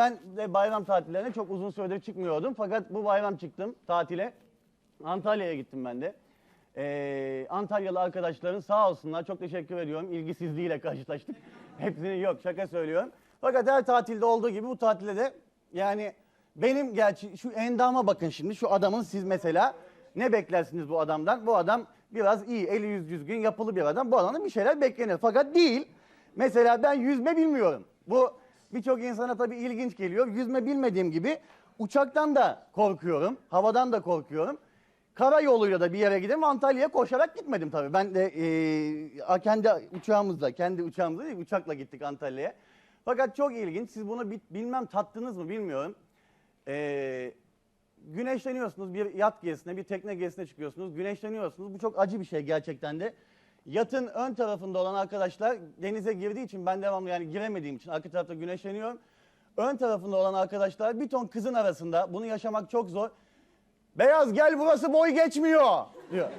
ben de bayram tatillerine çok uzun süredir çıkmıyordum. Fakat bu bayram çıktım tatile. Antalya'ya gittim ben de. Ee, Antalyalı arkadaşların sağ olsunlar çok teşekkür ediyorum. İlgisizliğiyle karşılaştık. Hepsinin yok şaka söylüyorum. Fakat her tatilde olduğu gibi bu tatilde de yani benim gerçi şu endama bakın şimdi şu adamın siz mesela ne beklersiniz bu adamdan? Bu adam biraz iyi eli yüz düzgün yapılı bir adam. Bu adamdan bir şeyler beklenir fakat değil. Mesela ben yüzme bilmiyorum. Bu birçok insana tabii ilginç geliyor. Yüzme bilmediğim gibi uçaktan da korkuyorum, havadan da korkuyorum. Karayoluyla da bir yere gidelim. Antalya'ya koşarak gitmedim tabii. Ben de eee, kendi uçağımızla, kendi uçağımızla değil, uçakla gittik Antalya'ya. Fakat çok ilginç. Siz bunu bi- bilmem tattınız mı bilmiyorum. Eee, güneşleniyorsunuz bir yat gezisine, bir tekne gezisine çıkıyorsunuz. Güneşleniyorsunuz. Bu çok acı bir şey gerçekten de. Yatın ön tarafında olan arkadaşlar denize girdiği için ben devamlı yani giremediğim için arka tarafta güneşleniyorum. Ön tarafında olan arkadaşlar bir ton kızın arasında bunu yaşamak çok zor. Beyaz gel burası boy geçmiyor diyor.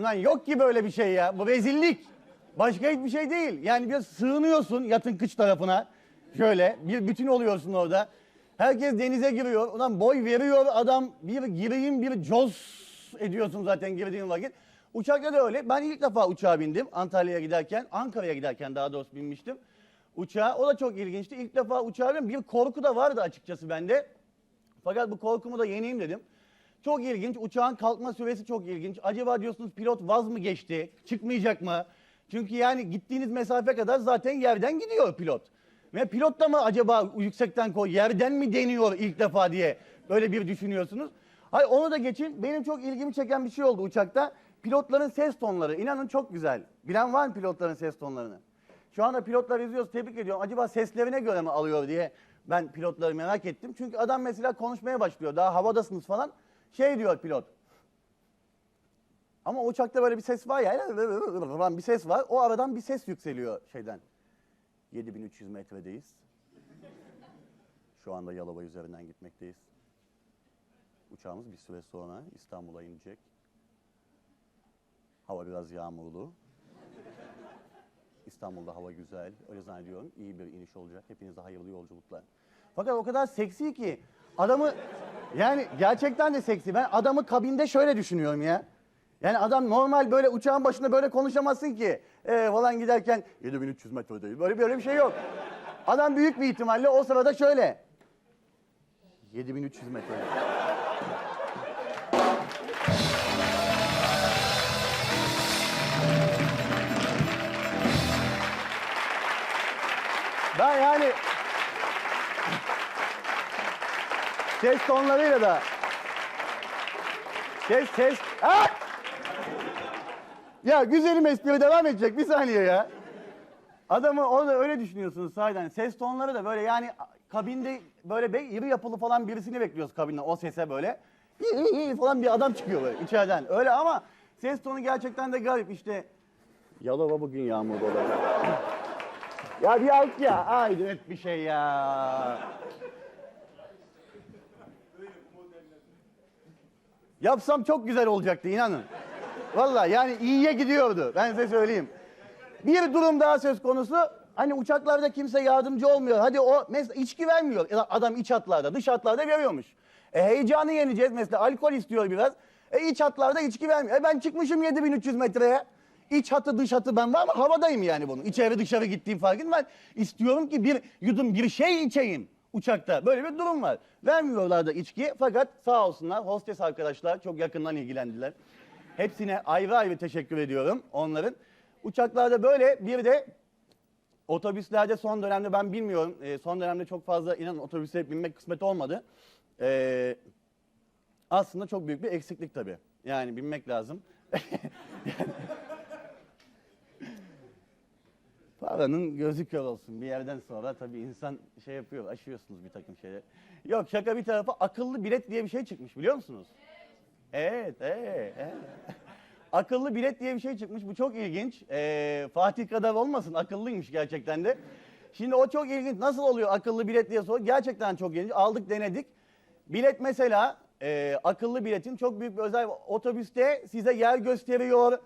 Lan yok ki böyle bir şey ya. Bu rezillik. Başka hiçbir şey değil. Yani bir sığınıyorsun yatın kıç tarafına. Şöyle bir bütün oluyorsun orada. Herkes denize giriyor. Ulan boy veriyor adam. Bir gireyim bir cos ediyorsun zaten girdiğin vakit. Uçakta da öyle. Ben ilk defa uçağa bindim Antalya'ya giderken. Ankara'ya giderken daha doğrusu binmiştim. Uçağa. O da çok ilginçti. İlk defa uçağa bindim. Bir korku da vardı açıkçası bende. Fakat bu korkumu da yeneyim dedim. Çok ilginç. Uçağın kalkma süresi çok ilginç. Acaba diyorsunuz pilot vaz mı geçti? Çıkmayacak mı? Çünkü yani gittiğiniz mesafe kadar zaten yerden gidiyor pilot. Ve pilot da mı acaba yüksekten koy yerden mi deniyor ilk defa diye böyle bir düşünüyorsunuz. Hayır onu da geçin. Benim çok ilgimi çeken bir şey oldu uçakta. Pilotların ses tonları. İnanın çok güzel. Bilen var mı pilotların ses tonlarını? Şu anda pilotlar izliyoruz tebrik ediyorum. Acaba seslerine göre mi alıyor diye ben pilotları merak ettim. Çünkü adam mesela konuşmaya başlıyor. Daha havadasınız falan. Şey diyor pilot. Ama uçakta böyle bir ses var ya. Bir ses var. O aradan bir ses yükseliyor şeyden. 7300 metredeyiz. Şu anda Yalova üzerinden gitmekteyiz. Uçağımız bir süre sonra İstanbul'a inecek. Hava biraz yağmurlu. İstanbul'da hava güzel. Öyle zannediyorum. İyi bir iniş olacak. Hepinize hayırlı yolculuklar. Fakat o kadar seksi ki adamı yani gerçekten de seksi. Ben adamı kabinde şöyle düşünüyorum ya. Yani adam normal böyle uçağın başında böyle konuşamazsın ki. Ee, falan giderken 7300 metredeyim. Böyle böyle bir şey yok. Adam büyük bir ihtimalle o sırada şöyle. 7300 metre. Ben yani ses tonlarıyla da ses ses Ah! ya güzelim espri devam edecek bir saniye ya. Adamı orada öyle düşünüyorsunuz sahiden. Ses tonları da böyle yani kabinde böyle be, iri yapılı falan birisini bekliyoruz kabinden o sese böyle. Falan bir adam çıkıyor böyle içeriden. Öyle ama ses tonu gerçekten de garip işte. Yalova bugün yağmurlu olacak. Ya bir alk ya. Haydi bir şey ya. Yapsam çok güzel olacaktı inanın. Vallahi yani iyiye gidiyordu. Ben size söyleyeyim. Bir durum daha söz konusu. Hani uçaklarda kimse yardımcı olmuyor. Hadi o mesela içki vermiyor. Adam iç hatlarda, dış hatlarda veriyormuş. E heyecanı yeneceğiz mesela. Alkol istiyor biraz. E iç hatlarda içki vermiyor. E ben çıkmışım 7300 metreye. İç hatı dış hatı ben var mı? Havadayım yani bunun. İçeri dışarı gittiğim farkın ben istiyorum ki bir yudum bir şey içeyim uçakta. Böyle bir durum var. Vermiyorlar da içki fakat sağ olsunlar hostes arkadaşlar çok yakından ilgilendiler. Hepsine ayrı ayrı teşekkür ediyorum onların. Uçaklarda böyle bir de otobüslerde son dönemde ben bilmiyorum. e, son dönemde çok fazla inanın otobüse binmek kısmet olmadı. E, aslında çok büyük bir eksiklik tabii. Yani binmek lazım. Paranın gözü kör olsun. Bir yerden sonra tabii insan şey yapıyor, aşıyorsunuz bir takım şeyler. Yok şaka bir tarafa akıllı bilet diye bir şey çıkmış biliyor musunuz? Evet, evet, evet. akıllı bilet diye bir şey çıkmış. Bu çok ilginç. Ee, Fatih kadar olmasın, akıllıymış gerçekten de. Şimdi o çok ilginç. Nasıl oluyor akıllı bilet diye sor. Gerçekten çok ilginç. Aldık, denedik. Bilet mesela e, akıllı biletin çok büyük bir özel otobüste size yer gösteriyor.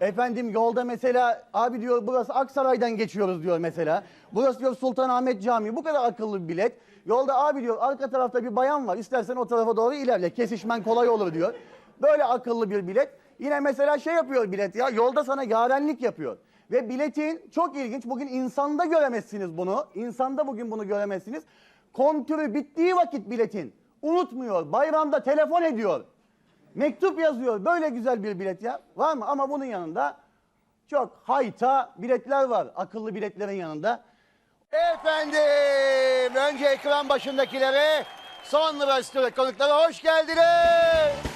Efendim yolda mesela abi diyor burası Aksaray'dan geçiyoruz diyor mesela. Burası diyor Sultanahmet Camii. Bu kadar akıllı bir bilet. Yolda abi diyor arka tarafta bir bayan var. İstersen o tarafa doğru ilerle. Kesişmen kolay olur diyor. Böyle akıllı bir bilet. Yine mesela şey yapıyor bilet ya. Yolda sana yarenlik yapıyor. Ve biletin çok ilginç. Bugün insanda göremezsiniz bunu. İnsanda bugün bunu göremezsiniz. Kontürü bittiği vakit biletin unutmuyor. Bayramda telefon ediyor. Mektup yazıyor. Böyle güzel bir bilet ya. Var mı? Ama bunun yanında çok hayta biletler var. Akıllı biletlerin yanında. Efendim, önce ekran başındakilere, sonra stüdyo konuklara hoş geldiniz.